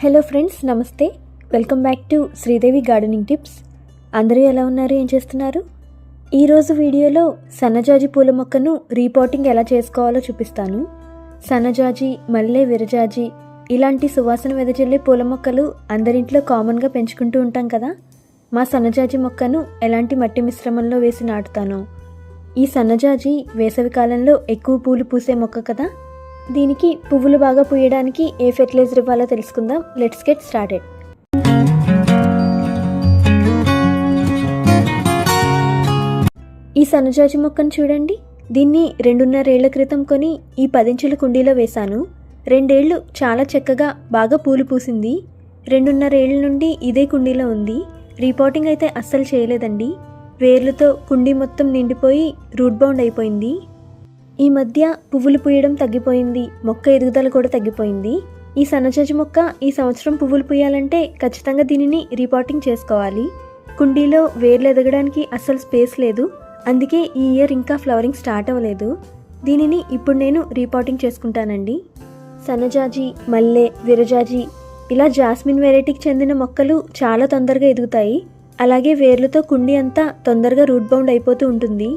Hello friends నమస్తే. Welcome back to Sridevi gardening tips అందరూ ఎలా ఉన్నారు? ఏం చేస్తున్నారు? ఈరోజు వీడియోలో సన్నజాజి పూల మొక్కను రీపాటింగ్ ఎలా చేసుకోవాలో చూపిస్తాను. సన్నజాజి మల్లె విరజాజి ఇలాంటి సువాసన వెదజల్లే పూల మొక్కలు అందరింట్లో కామన్గా పెంచుకుంటూ ఉంటాం కదా. మా సన్నజాజి మొక్కను ఎలాంటి మట్టి మిశ్రమంలో వేసి నాటుతాను? ఈ సన్నజాజి వేసవి కాలంలో ఎక్కువ పూలు పూసే మొక్క కదా. దీనికి పువ్వులు బాగా పూయడానికి ఏ ఫెర్టిలైజర్ ఇవ్వాలో తెలుసుకుందాం. లెట్స్ గెట్ స్టార్టెడ్ ఈ సన్నజాజి మొక్కను చూడండి. దీన్ని రెండున్నరేళ్ళ క్రితం కొని ఈ పదించుల కుండీలో వేశాను. రెండేళ్ళు చాలా చక్కగా బాగా పూలు పూసింది. రెండున్నరేళ్ళ నుండి ఇదే కుండీలో ఉంది. రీపోటింగ్ అయితే అస్సలు చేయలేదండి. వేర్లతో కుండీ మొత్తం నిండిపోయి రూట్ బౌండ్ అయిపోయింది. ఈ మధ్య పువ్వులు పూయడం తగ్గిపోయింది మొక్క ఎదుగుదల కూడా తగ్గిపోయింది. ఈ సన్నజాజి మొక్క ఈ సంవత్సరం పువ్వులు పూయాలంటే ఖచ్చితంగా దీనిని రిపోర్టింగ్ చేసుకోవాలి. కుండీలో వేర్లు ఎదగడానికి అస్సలు స్పేస్ లేదు. అందుకే ఈ ఇయర్ ఇంకా ఫ్లవరింగ్ స్టార్ట్ అవ్వలేదు. దీనిని ఇప్పుడు నేను రిపోర్టింగ్ చేసుకుంటానండి. సన్నజాజి మల్లె విరజాజి ఇలా జాస్మిన్ వెరైటీకి చెందిన మొక్కలు చాలా తొందరగా ఎదుగుతాయి. అలాగే వేర్లతో కుండీ అంతా తొందరగా రూట్ బౌండ్ అయిపోతూ ఉంటుంది.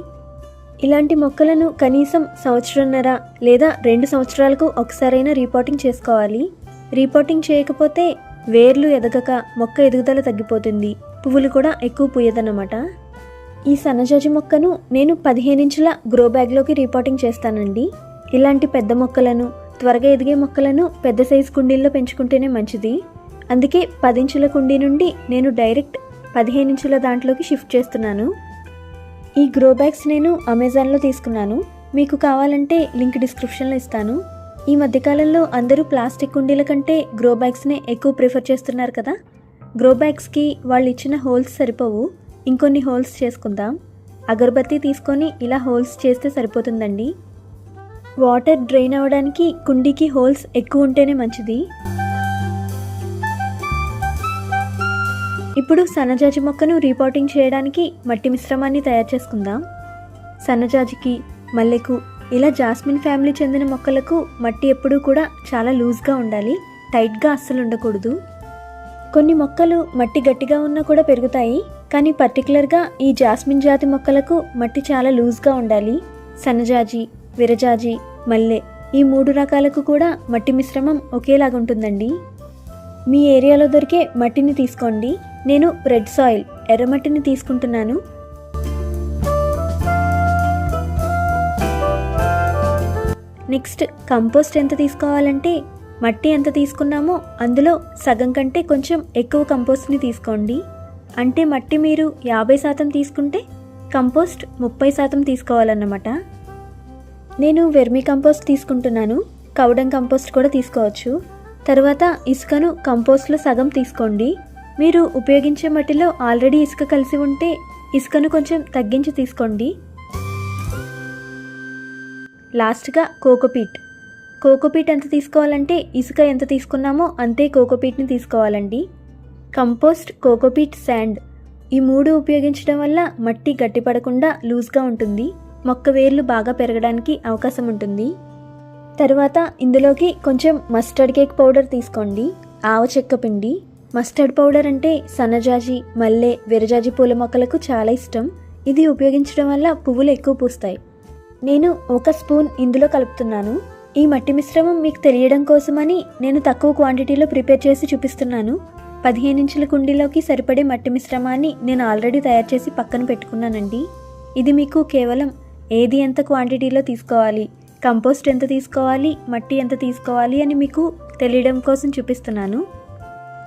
ఇలాంటి మొక్కలను కనీసం సంవత్సరంన్నర లేదా రెండు సంవత్సరాలకు ఒకసారైనా రీపాటింగ్ చేసుకోవాలి. రీపాటింగ్ చేయకపోతే వేర్లు ఎదగక మొక్క ఎదుగుదల తగ్గిపోతుంది. పువ్వులు కూడా ఎక్కువ పూయదన్నమాట. ఈ సన్నజాజి మొక్కను నేను పదిహేను ఇంచుల గ్రో బ్యాగ్లోకి రీపాటింగ్ చేస్తానండి. ఇలాంటి పెద్ద మొక్కలను త్వరగా ఎదిగే మొక్కలను పెద్ద సైజు కుండీల్లో పెంచుకుంటేనే మంచిది. అందుకే పదించుల కుండీ నుండి నేను డైరెక్ట్ పదిహేను ఇంచుల దాంట్లోకి షిఫ్ట్ చేస్తున్నాను. ఈ గ్రో బ్యాగ్స్ నేను అమెజాన్లో తీసుకున్నాను. మీకు కావాలంటే లింక్ డిస్క్రిప్షన్లో ఇస్తాను. ఈ మధ్యకాలంలో అందరూ ప్లాస్టిక్ కుండీల కంటే గ్రో బ్యాగ్స్నే ఎక్కువ ప్రిఫర్ చేస్తున్నారు కదా? గ్రో బ్యాగ్స్కి వాళ్ళు ఇచ్చిన హోల్స్ సరిపోవు. ఇంకొన్ని హోల్స్ చేసుకుందాం. అగరబత్తి తీసుకొని ఇలా హోల్స్ చేస్తే సరిపోతుందండి. వాటర్ డ్రైన్ అవ్వడానికి కుండీకి హోల్స్ ఎక్కువ ఉంటేనే మంచిది. ఇప్పుడు సన్నజాజి మొక్కను రీపాటింగ్ చేయడానికి మట్టి మిశ్రమాన్ని తయారు చేసుకుందాం. సన్నజాజికి మల్లెకు ఇలా జాస్మిన్ ఫ్యామిలీ చెందిన మొక్కలకు మట్టి ఎప్పుడూ కూడా చాలా లూజ్గా ఉండాలి టైట్గా అస్సలు ఉండకూడదు. కొన్ని మొక్కలు మట్టి గట్టిగా ఉన్నా కూడా పెరుగుతాయి కానీ పర్టికులర్గా ఈ జాస్మిన్ జాతి మొక్కలకు మట్టి చాలా లూజ్గా ఉండాలి. సన్నజాజి విరజాజి మల్లె ఈ మూడు రకాలకు కూడా మట్టి మిశ్రమం ఒకేలాగా ఉంటుందండి మీ ఏరియాలో దొరికే మట్టిని తీసుకోండి. నేను రెడ్ సాయిల్ ఎర్రమట్టిని తీసుకుంటున్నాను. నెక్స్ట్ కంపోస్ట్ ఎంత తీసుకోవాలంటే మట్టి ఎంత తీసుకున్నామో అందులో సగం కంటే కొంచెం ఎక్కువ కంపోస్ట్ని తీసుకోండి. అంటే మట్టి మీరు యాభై శాతం తీసుకుంటే కంపోస్ట్ ముప్పై శాతం తీసుకోవాలన్నమాట. నేను వెర్మి కంపోస్ట్ తీసుకుంటున్నాను కౌడం కంపోస్ట్ కూడా తీసుకోవచ్చు. తర్వాత ఇసుకను కంపోస్ట్లో సగం తీసుకోండి. మీరు ఉపయోగించే మట్టిలో ఆల్రెడీ ఇసుక కలిసి ఉంటే ఇసుకను కొంచెం తగ్గించి తీసుకోండి. లాస్ట్గా కోకోపీట్. కోకోపీట్ ఎంత తీసుకోవాలంటే ఇసుక ఎంత తీసుకున్నామో అంతే కోకోపీట్ని తీసుకోవాలండి. కంపోస్ట్ కోకోపీట్ శాండ్ ఈ మూడు ఉపయోగించడం వల్ల మట్టి గట్టిపడకుండా లూజ్గా ఉంటుంది. మొక్క వేర్లు బాగా పెరగడానికి అవకాశం ఉంటుంది. తర్వాత ఇందులోకి కొంచెం మస్టర్డ్ కేక్ పౌడర్ తీసుకోండి. ఆవ చెక్క పిండి. మస్టర్డ్ పౌడర్ అంటే సన్నజాజి మల్లె విరజాజి పూల మొక్కలకు చాలా ఇష్టం. ఇది ఉపయోగించడం వల్ల పువ్వులు ఎక్కువ పూస్తాయి. నేను ఒక స్పూన్ ఇందులో కలుపుతున్నాను. ఈ మట్టి మిశ్రమం మీకు తెలియడం కోసమని నేను తక్కువ క్వాంటిటీలో ప్రిపేర్ చేసి చూపిస్తున్నాను. పదిహేను ఇంచుల కుండీలోకి సరిపడే మట్టి మిశ్రమాన్ని నేను ఆల్రెడీ తయారు చేసి పక్కన పెట్టుకున్నానండి. ఇది మీకు కేవలం ఏది ఎంత క్వాంటిటీలో తీసుకోవాలి కంపోస్ట్ ఎంత తీసుకోవాలి మట్టి ఎంత తీసుకోవాలి అని మీకు తెలియడం కోసం చూపిస్తున్నాను.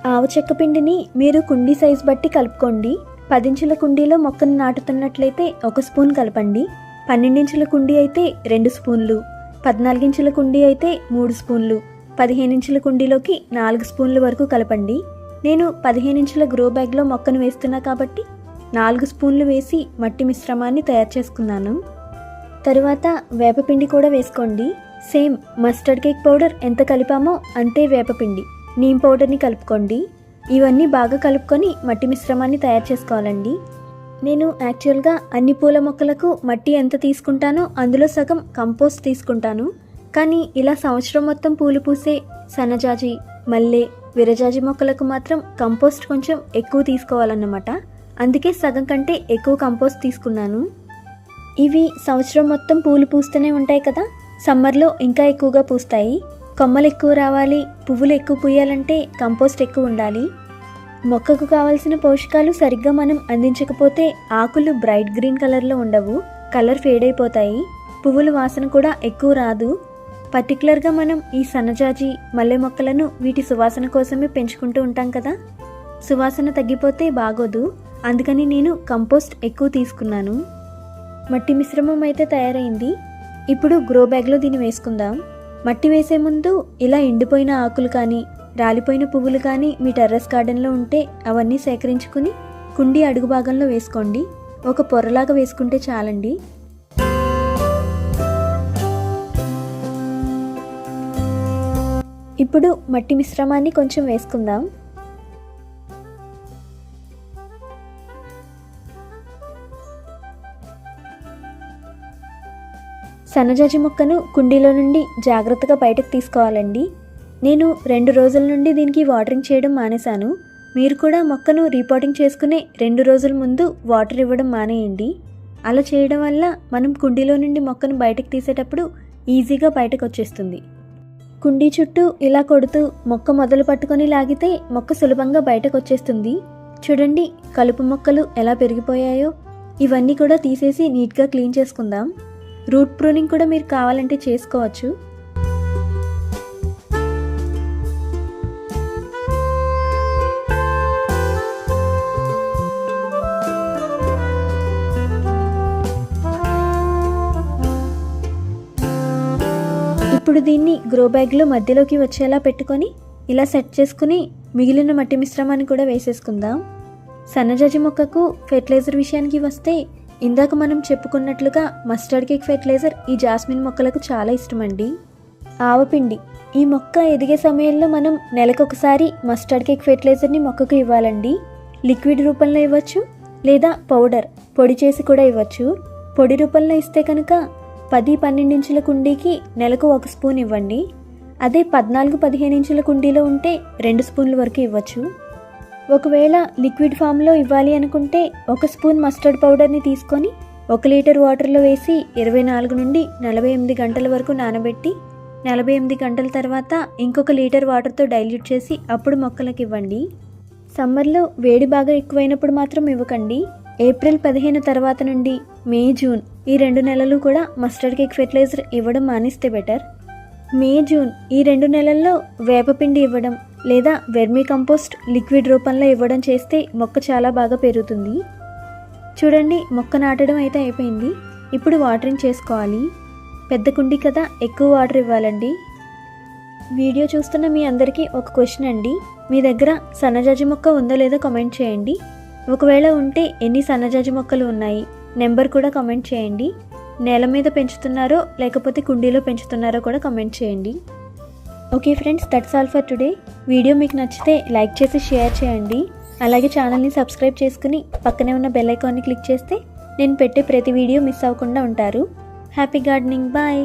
ఆవు చెక్క పిండిని మీరు కుండీ సైజ్ బట్టి కలుపుకోండి. పదించుల కుండీలో మొక్కను నాటుతున్నట్లయితే ఒక స్పూన్ కలపండి. పన్నెండించుల కుండీ అయితే రెండు స్పూన్లు. పద్నాలుగించుల కుండీ అయితే మూడు స్పూన్లు. పదిహేనించుల కుండీలోకి నాలుగు స్పూన్ల వరకు కలపండి. నేను పదిహేనించుల గ్రో బ్యాగ్లో మొక్కను వేస్తున్నా కాబట్టి నాలుగు స్పూన్లు వేసి మట్టి మిశ్రమాన్ని తయారు చేసుకున్నాను. తరువాత వేపపిండి కూడా వేసుకోండి. సేమ్ మస్టర్డ్ కేక్ పౌడర్ ఎంత కలిపామో అంతే వేపపిండి నీమ్ పౌడర్ని కలుపుకోండి. ఇవన్నీ బాగా కలుపుకొని మట్టి మిశ్రమాన్ని తయారు చేసుకోవాలండి. నేను యాక్చువల్గా అన్ని పూల మొక్కలకు మట్టి ఎంత తీసుకుంటానో అందులో సగం కంపోస్ట్ తీసుకుంటాను. కానీ ఇలా సంవత్సరం మొత్తం పూలు పూసే సన్నజాజి మల్లె విరజాజి మొక్కలకు మాత్రం కంపోస్ట్ కొంచెం ఎక్కువ తీసుకోవాలన్నమాట. అందుకే సగం కంటే ఎక్కువ కంపోస్ట్ తీసుకున్నాను. ఇవి సంవత్సరం మొత్తం పూలు పూస్తూనే ఉంటాయి కదా? సమ్మర్లో ఇంకా ఎక్కువగా పూస్తాయి. కొమ్మలు ఎక్కువ రావాలి పువ్వులు ఎక్కువ పూయాలంటే కంపోస్ట్ ఎక్కువ ఉండాలి. మొక్కకు కావాల్సిన పోషకాలు సరిగ్గా మనం అందించకపోతే ఆకులు బ్రైట్ గ్రీన్ కలర్లో ఉండవు కలర్ ఫేడ్ అయిపోతాయి పువ్వుల వాసన కూడా ఎక్కువ రాదు. పర్టికులర్గా మనం ఈ సన్నజాజి మల్లె మొక్కలను వీటి సువాసన కోసమే పెంచుకుంటూ ఉంటాం కదా. సువాసన తగ్గిపోతే బాగోదు. అందుకని నేను కంపోస్ట్ ఎక్కువ తీసుకున్నాను. మట్టి మిశ్రమం అయితే తయారైంది. ఇప్పుడు గ్రో బ్యాగ్లో దీన్ని వేసుకుందాం. మట్టి వేసే ముందు ఇలా ఎండిపోయిన ఆకులు కానీ రాలిపోయిన పువ్వులు కానీ మీ టెర్రస్ గార్డెన్లో ఉంటే అవన్నీ సేకరించుకుని కుండీ అడుగు భాగంలో వేసుకోండి. ఒక పొరలాగా వేసుకుంటే చాలండి. ఇప్పుడు మట్టి మిశ్రమాన్ని కొంచెం వేసుకుందాం. సన్నజాజి మొక్కను కుండీలో నుండి జాగ్రత్తగా బయటకు తీసుకోవాలండి. నేను రెండు రోజుల నుండి దీనికి వాటరింగ్ చేయడం మానేశాను. మీరు కూడా మొక్కను రీపోటింగ్ చేసుకునే రెండు రోజుల ముందు వాటర్ ఇవ్వడం మానేయండి. అలా చేయడం వల్ల మనం కుండీలో నుండి మొక్కను బయటకు తీసేటప్పుడు ఈజీగా బయటకు వచ్చేస్తుంది. కుండీ చుట్టూ ఇలా కొడుతూ మొక్క మొదలు పట్టుకొని లాగితే మొక్క సులభంగా బయటకు వచ్చేస్తుంది. చూడండి కలుపు మొక్కలు ఎలా పెరిగిపోయాయో. ఇవన్నీ కూడా తీసేసి నీట్గా క్లీన్ చేసుకుందాం. రూట్ ప్రూనింగ్ కూడా మీరు కావాలంటే చేసుకోవచ్చు. ఇప్పుడు దీన్ని గ్రో బ్యాగ్లో మధ్యలోకి వచ్చేలా పెట్టుకొని ఇలా సెట్ చేసుకుని మిగిలిన మట్టి మిశ్రమాన్ని కూడా వేసేసుకుందాం. సన్నజాజి మొక్కకు ఫెర్టిలైజర్ విషయానికి వస్తే ఇందాక మనం చెప్పుకున్నట్లుగా మస్టర్డ్ కేక్ ఫెర్టిలైజర్ ఈ జాస్మిన్ మొక్కలకు చాలా ఇష్టమండి. ఆవపిండి. ఈ మొక్క ఎదిగే సమయంలో మనం నెలకొకసారి మస్టర్డ్ కేక్ ఫెర్టిలైజర్ని మొక్కకు ఇవ్వాలండి. లిక్విడ్ రూపంలో ఇవ్వచ్చు లేదా పౌడర్ పొడి చేసి కూడా ఇవ్వచ్చు. పొడి రూపంలో ఇస్తే కనుక పది పన్నెండు ఇంచుల కుండీకి నెలకు ఒక స్పూన్ ఇవ్వండి. అదే పద్నాలుగు పదిహేను ఇంచుల కుండీలో ఉంటే రెండు స్పూన్ల వరకు ఇవ్వచ్చు. ఒకవేళ లిక్విడ్ ఫామ్లో ఇవ్వాలి అనుకుంటే ఒక స్పూన్ మస్టర్డ్ పౌడర్ని తీసుకొని ఒక లీటర్ వాటర్లో వేసి ఇరవై నాలుగు నుండి నలభై ఎనిమిది గంటల వరకు నానబెట్టి నలభై ఎనిమిది గంటల తర్వాత ఇంకొక లీటర్ వాటర్తో డైల్యూట్ చేసి అప్పుడు మొక్కలకు ఇవ్వండి. సమ్మర్లో వేడి బాగా ఎక్కువైనప్పుడు మాత్రం ఇవ్వకండి. ఏప్రిల్ పదిహేను తర్వాత నుండి మే జూన్ ఈ రెండు నెలలు కూడా మస్టర్డ్ కేక్ ఫెర్టిలైజర్ ఇవ్వడం మానేస్తే బెటర్. మే జూన్ ఈ రెండు నెలల్లో వేపపిండి ఇవ్వడం లేదా వెర్మీ కంపోస్ట్ లిక్విడ్ రూపంలో ఇవ్వడం చేస్తే మొక్క చాలా బాగా పెరుగుతుంది. చూడండి మొక్క నాటడం అయితే అయిపోయింది. ఇప్పుడు వాటరింగ్ చేసుకోవాలి. పెద్ద కుండి కదా ఎక్కువ వాటర్ ఇవ్వాలండి. వీడియో చూస్తున్న మీ అందరికీ ఒక క్వశ్చన్ అండి. మీ దగ్గర సన్నజాజి మొక్క ఉందో లేదో కామెంట్ చేయండి. ఒకవేళ ఉంటే ఎన్ని సన్నజాజి మొక్కలు ఉన్నాయి? నెంబర్ కూడా కామెంట్ చేయండి. నేల మీద పెంచుతున్నారో లేకపోతే కుండీలో పెంచుతున్నారో కూడా కామెంట్ చేయండి. Okay friends that's all for today video మీకు నచ్చితే లైక్ చేసి షేర్ చేయండి. అలాగే ఛానల్ని సబ్స్క్రైబ్ చేసుకుని పక్కనే ఉన్న బెల్ ఐకాన్ని క్లిక్ చేస్తే నేను పెట్టే ప్రతి వీడియో మిస్ అవ్వకుండా ఉంటారు. Happy gardening bye